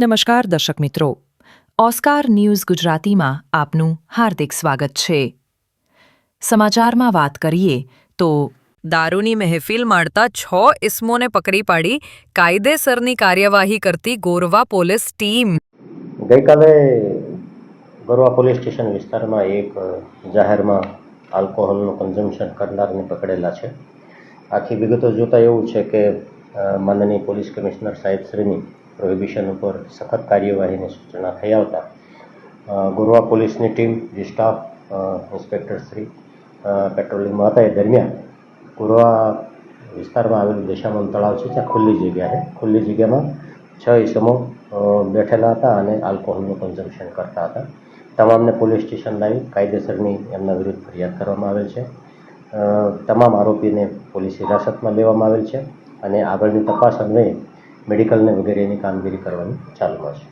નમસ્કાર દર્શક મિત્રો. ઓસ્કાર ન્યૂઝ ગુજરાતીમાં આપનું હાર્દિક સ્વાગત છે. સમાચારમાં વાત કરીએ તો દારૂની મહેફિલ માણતા છ ઇસમોને પકડી પાડી કાયદેસરની કાર્યવાહી કરતી ગોરવા પોલીસ ટીમ. ગઈકાલે ગોરવા પોલીસ સ્ટેશન વિસ્તારમાં એક જાહેરમાં આલ્કોહોલનું કન્ઝમ્પશન કરનારને પકડેલા છે. આખી વિગતો જોતાં એવું છે કે માનનીય પોલીસ કમિશનર સાહેબશ્રીની પ્રોહિબિશન ઉપર સખત કાર્યવાહીની સૂચના થઈ આવતા ગોરવા પોલીસની ટીમ, જે સ્ટાફ ઇન્સ્પેક્ટર શ્રી પેટ્રોલિંગમાં હતા એ દરમિયાન ગોરવા વિસ્તારમાં આવેલું દશામન તળાવ છે, ત્યાં ખુલ્લી જગ્યા છે ખુલ્લી જગ્યામાં છ ઈસમો બેઠેલા હતા અને આલ્કોહોલનું કન્ઝમ્પશન કરતા હતા. તમામને પોલીસ સ્ટેશન લાવી કાયદેસરની એમના વિરુદ્ધ ફરિયાદ કરવામાં આવેલ છે. તમામ આરોપીને પોલીસ હિરાસતમાં લેવામાં આવેલ છે અને આગળની તપાસ અન્વયે મેડિકલને વગેરેની કામગીરી કરવાની ચાલુમાં છે